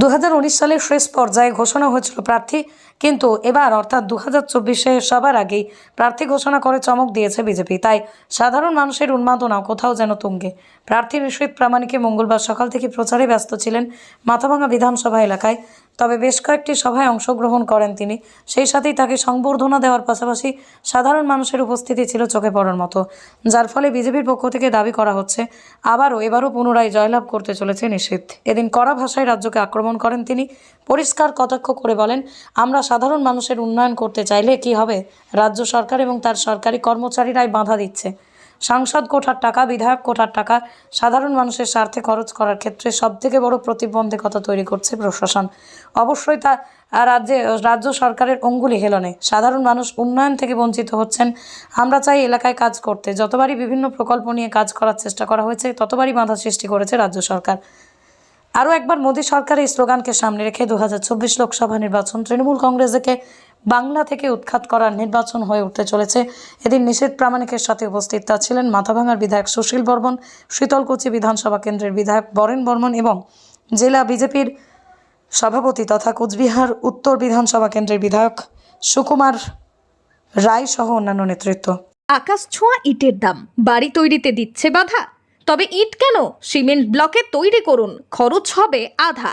দু হাজার উনিশ সালের শেষ পর্যায়ে ঘোষণা হয়েছিল প্রার্থী, কিন্তু এবার অর্থাৎ দু হাজার চব্বিশে সবার আগেই প্রার্থী ঘোষণা করে চমক দিয়েছে বিজেপি। তাই সাধারণ মানুষের উন্মাদনা, কোথাও যেন তুঙ্গে। প্রার্থী নিশ্চিত প্রামাণিকে মঙ্গলবার সকাল থেকে প্রচারে ব্যস্ত ছিলেন মাথাভাঙা বিধানসভা এলাকায়। তবে বেশ কয়েকটি সভায় অংশগ্রহণ করেন তিনি। সেই সাথেই তাকে সংবর্ধনা দেওয়ার পাশাপাশি সাধারণ মানুষের উপস্থিতি ছিল চোখে পড়ার মতো। যার ফলে বিজেপির পক্ষ থেকে দাবি করা হচ্ছে, আবারও এবারও পুনরায় জয়লাভ করতে চলেছে নিষিদ্ধ। এদিন কড়া ভাষায় রাজ্যকে আক্রমণ করেন তিনি। পরিষ্কার কটাক্ষ করে বলেন, আমরা সাধারণ মানুষের উন্নয়ন করতে চাইলে কি হবে? রাজ্য সরকার এবং তার সরকারি কর্মচারীরাই বাধা দিচ্ছে। সাংসদ কোঠার টাকা, বিধায়ক কোঠার টাকা, সাধারণ মানুষের স্বার্থে খরচ করার ক্ষেত্রে সবথেকে বড় প্রতিবন্ধকতা তৈরি করছে প্রশাসন। অবশ্যই তা রাজ্যে, রাজ্য সরকারের অঙ্গুলি হেলনে। সাধারণ মানুষ উন্নয়ন থেকে বঞ্চিত হচ্ছেন। আমরা চাই এলাকায় কাজ করতে। যতবারই বিভিন্ন প্রকল্প নিয়ে কাজ করার চেষ্টা করা হয়েছে, ততবারই বাধা সৃষ্টি করেছে রাজ্য সরকার। আরও একবার, মোদী সরকার এই স্লোগানকে সামনে রেখে দু হাজার চব্বিশ লোকসভা নির্বাচন তৃণমূল কংগ্রেসকে বাংলা থেকে উৎখাত করার নির্বাচন হয়ে উঠতে চলেছে। এদিন নিষেধ প্রামাণিকের সাথে উপস্থিত ছিলেন মাথাভাঙার বিধায়ক সুশীল বর্মন, শীতলকুচি বিধানসভা কেন্দ্রের বিধায়ক বরেন বর্মন এবং জেলা বিজেপির সভাপতি তথা কোচবিহার উত্তর বিধানসভা কেন্দ্রের বিধায়ক সুকুমার রায় সহ অন্যান্য নেতৃত্ব। আকাশ ছোঁয়া ইটের দাম, বাড়ি তৈরিতে দিচ্ছে বাধা। তবে ইট কেন? সিমেন্ট ব্লকে তৈরি করুন, খরচ হবে আধা।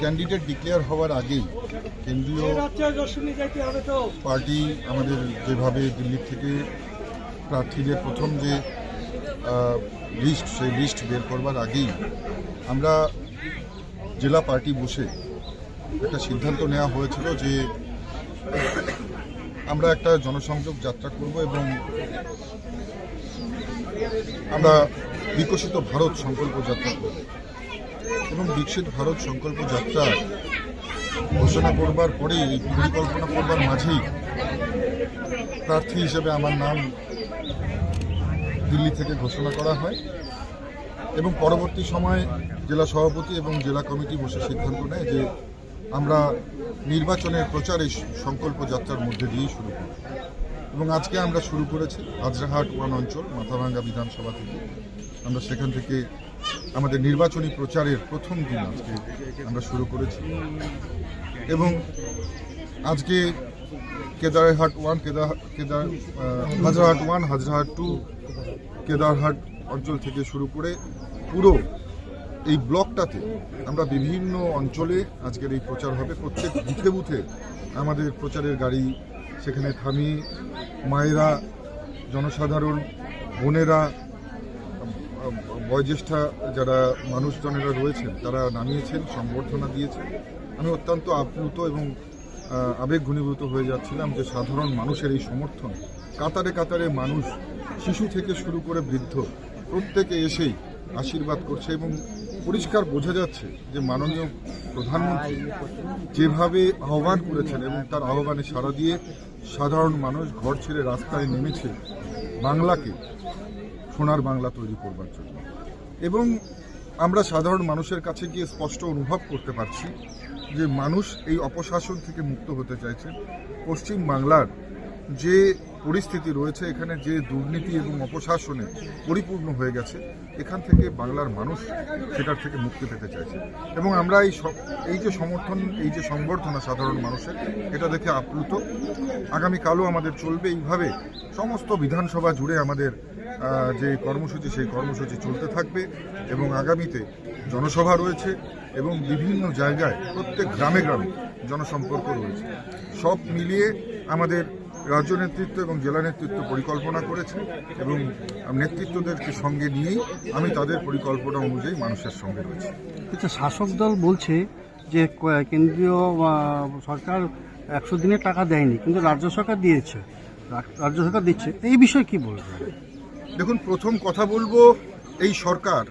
Candidate declare হওয়ার আগেই কেন্দ্রীয় পার্টি আমাদের যেভাবে দিল্লি থেকে প্রার্থীদের প্রথম যে লিস্ট সেই লিস্ট বের করবার আগেই আমরা জেলা পার্টি বসে একটা সিদ্ধান্ত নেওয়া হয়েছিল যে আমরা একটা জনসংযোগ যাত্রা করব এবং আমরা বিকশিত ভারত সংকল্প যাত্রা করব। এবং বিকশিত ভারত সংকল্প যাত্রা ঘোষণা করবার পরেই, এই পরিকল্পনা করবার মাঝেই প্রার্থী হিসেবে আমার নাম দিল্লি থেকে ঘোষণা করা হয় এবং পরবর্তী সময়ে জেলা সভাপতি এবং জেলা কমিটি বসে সিদ্ধান্ত নেয় যে আমরা নির্বাচনের প্রচার সংকল্প যাত্রার মধ্যে দিয়েই শুরু করি এবং আজকে আমরা শুরু করেছি হাজরাহাট ওয়ান অঞ্চল, মাথাভাঙ্গা বিধানসভা থেকে। আমরা সেখান থেকে আমাদের নির্বাচনী প্রচারের প্রথম দিন আজকে আমরা শুরু করেছি। এবং আজকে Kedarhat one, Kedar Kedar Hazrahat one, Hazrahat two, Kedarhat অঞ্চল থেকে শুরু করে পুরো এই ব্লকটাতে আমরা বিভিন্ন অঞ্চলে আজকের এই প্রচার হবে। প্রত্যেক বুথে বুথে আমাদের প্রচারের গাড়ি সেখানে থামিয়ে মায়েরা, জনসাধারণ, বোনেরা বয়োজ্যেষ্ঠা যারা মানুষজনেরা রয়েছেন, তারা নামিয়েছেন সম্বর্ধনা দিয়েছেন। আমি অত্যন্ত আপ্লুত এবং আবেগ ঘনীভূত হয়ে যাচ্ছিলাম যে সাধারণ মানুষের এই সমর্থন। কাতারে কাতারে মানুষ, শিশু থেকে শুরু করে বৃদ্ধ, প্রত্যেকে এসেই আশীর্বাদ করছে এবং পরিষ্কার বোঝা যাচ্ছে যে মাননীয় প্রধানমন্ত্রী যেভাবে আহ্বান করেছেন এবং তার আহ্বানে সাড়া দিয়ে সাধারণ মানুষ ঘর ছেড়ে রাস্তায় নেমেছে বাংলাকে, সোনার বাংলা তৈরি করবার জন্য। এবং আমরা সাধারণ মানুষের কাছে গিয়ে স্পষ্ট অনুভব করতে পারছি যে মানুষ এই অপশাসন থেকে মুক্ত হতে চাইছে। পশ্চিম বাংলার যে পরিস্থিতি রয়েছে, এখানে যে দুর্নীতি এবং অপশাসনে পরিপূর্ণ হয়ে গেছে, এখান থেকে বাংলার মানুষ সেটার থেকে মুক্তি পেতে চাইছে। এবং আমরা এই সব- এই যে সমর্থন, এই যে সংবর্ধনা সাধারণ মানুষের, এটা দেখে আপ্লুত। আগামীকালও আমাদের চলবে। এইভাবে সমস্ত বিধানসভা জুড়ে আমাদের যে কর্মসূচি, সেই কর্মসূচি চলতে থাকবে এবং আগামীতে জনসভা রয়েছে এবং বিভিন্ন জায়গায় প্রত্যেক গ্রামে গ্রামে জনসম্পর্ক রয়েছে। সব মিলিয়ে আমাদের রাজ্য নেতৃত্ব এবং জেলা নেতৃত্ব পরিকল্পনা করেছে এবং নেতৃত্বদেরকে সঙ্গে নিয়েই আমি তাদের পরিকল্পনা অনুযায়ী মানুষের সঙ্গে রয়েছে। আচ্ছা শাসক দল বলছে যে কেন্দ্রীয় সরকার একশো দিনের টাকা দেয়নি, কিন্তু রাজ্য সরকার দিয়েছে, রাজ্য সরকার দিচ্ছে। এই বিষয়ে কি বলবেন? দেখুন, প্রথম কথা বলব, এই সরকার,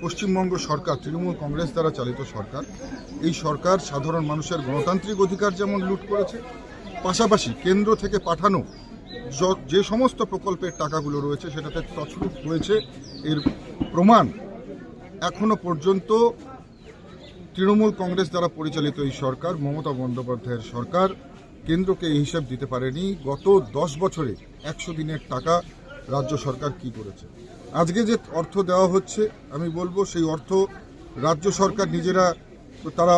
পশ্চিমবঙ্গ সরকার, তৃণমূল কংগ্রেস দ্বারা চালিত সরকার, এই সরকার সাধারণ মানুষের গণতান্ত্রিক অধিকার যেমন লুট করেছে, পাশাপাশি কেন্দ্র থেকে পাঠানো য- সমস্ত প্রকল্পের টাকাগুলো রয়েছে, সেটাতে তছরূপ হয়েছে। এর প্রমাণ এখনও পর্যন্ত তৃণমূল কংগ্রেস দ্বারা পরিচালিত এই সরকার, মমতা বন্দ্যোপাধ্যায়ের সরকার, কেন্দ্রকে এই হিসাব দিতে পারেনি। গত দশ বছরে একশো দিনের টাকা রাজ্য সরকার কি করেছে। আজকে যে অর্থ দেওয়া হচ্ছে, আমি বলব সেই অর্থ রাজ্য সরকার নিজেরা, তারা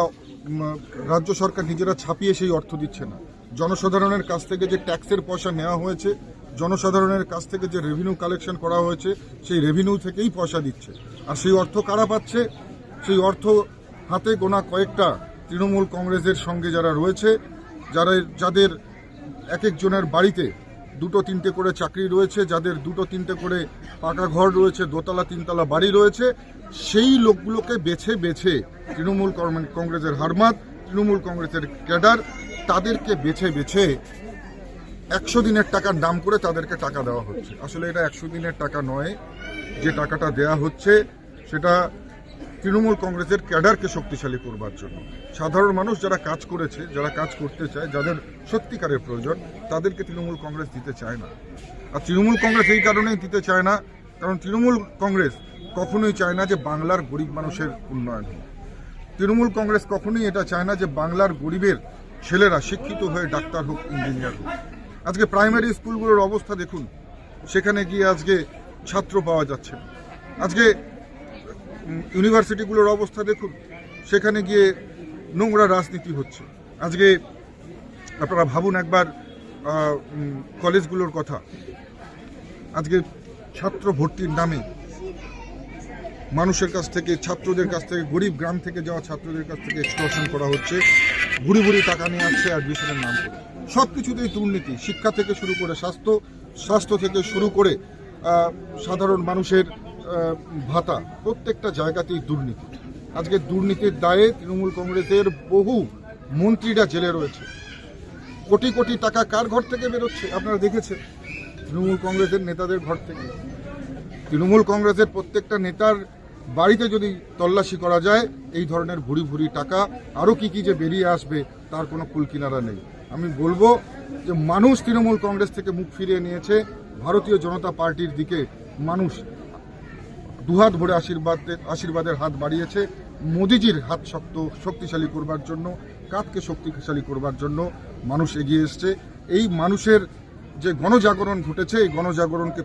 রাজ্য সরকার নিজেরা ছাপিয়ে সেই অর্থ দিচ্ছে না। জনসাধারণের কাছ থেকে যে ট্যাক্সের পয়সা নেওয়া হয়েছে, জনসাধারণের কাছ থেকে যে রেভিনিউ কালেকশন করা হয়েছে, সেই রেভিনিউ থেকেই পয়সা দিচ্ছে। আর সেই অর্থ কারা পাচ্ছে? সেই অর্থ হাতে গোনা কয়েকটা তৃণমূল কংগ্রেসের সঙ্গে যারা রয়েছে, যারা, যাদের এক একজনের বাড়িতে দুটো তিনটে করে চাকরি রয়েছে, যাদের দুটো তিনটে করে পাকা ঘর রয়েছে, দোতলা, তিনতলা বাড়ি রয়েছে, সেই লোকগুলোকে বেছে বেছে তৃণমূল কংগ্রেসের হারমাত তৃণমূল কংগ্রেসের ক্যাডার, তাদেরকে বেছে বেছে একশো দিনের টাকার নাম করে তাদেরকে টাকা দেওয়া হচ্ছে। আসলে এটা একশো দিনের টাকা নয়, যে টাকাটা দেয়া হচ্ছে, সেটা তৃণমূল কংগ্রেসের ক্যাডারকে শক্তিশালী করবার জন্য। সাধারণ মানুষ যারা কাজ করেছে, যারা কাজ করতে চায়, যাদের সত্যিকারের প্রয়োজন, তাদেরকে তৃণমূল কংগ্রেস দিতে চায় না। আর তৃণমূল কংগ্রেস এই কারণেই দিতে চায় না, কারণ তৃণমূল কংগ্রেস কখনোই চায় না যে বাংলার গরিব মানুষের উন্নয়ন হোক। তৃণমূল কংগ্রেস কখনোই এটা চায় না যে বাংলার গরিবের ছেলেরা শিক্ষিত হয়ে ডাক্তার হোক, ইঞ্জিনিয়ার হোক। আজকে প্রাইমারি স্কুলগুলোর অবস্থা দেখুন, সেখানে গিয়ে আজকে ছাত্র পাওয়া যাচ্ছে আজকে ইউনিভার্সিটিগুলোর অবস্থা দেখুন, সেখানে গিয়ে নোংরা রাজনীতি হচ্ছে। আজকে আপনারা ভাবুন একবার কলেজগুলোর কথা। আজকে ছাত্র ভর্তির নামে মানুষের কাছ থেকে, ছাত্রদের কাছ থেকে, গরিব গ্রাম থেকে যাওয়া ছাত্রদের কাছ থেকে এক্সটর্শন করা হচ্ছে। ভুড়ি ভুড়ি টাকা নিয়ে আসছে অ্যাডমিশনের নাম করে। সব কিছুতেই দুর্নীতি, শিক্ষা থেকে শুরু করে স্বাস্থ্য স্বাস্থ্য থেকে শুরু করে সাধারণ মানুষের ভাতা প্রত্যেকটা জায়গাতেই দুর্নীতি। আজকে দুর্নীতির দায়ে তৃণমূল কংগ্রেসের বহু মন্ত্রীরা জেলে রয়েছে। কোটি কোটি টাকা কার ঘর থেকে বেরোচ্ছে? আপনারা দেখেছেন তৃণমূল কংগ্রেসের নেতাদের ঘর থেকে। তৃণমূল কংগ্রেসের প্রত্যেকটা নেতার বাড়িতে যদি তল্লাশি করা যায়, এই ধরনের ভুরি ভুরি টাকা আরও কি কি যে বেরিয়ে আসবে তার কোনো কুলকিনারা নেই। আমি বলব যে মানুষ তৃণমূল কংগ্রেস থেকে মুখ ফিরিয়ে নিয়েছে। ভারতীয় জনতা পার্টির দিকে মানুষ দুহাত ভরে আশীর্বাদের আশীর্বাদের হাত বাড়িয়েছে মোদিজির হাত শক্ত, শক্তিশালী করবার জন্য, কাঁধকে শক্তিশালী করবার জন্য মানুষ এগিয়ে এসছে। এই মানুষের যে গণজাগরণ ঘটেছে, এই গণজাগরণকে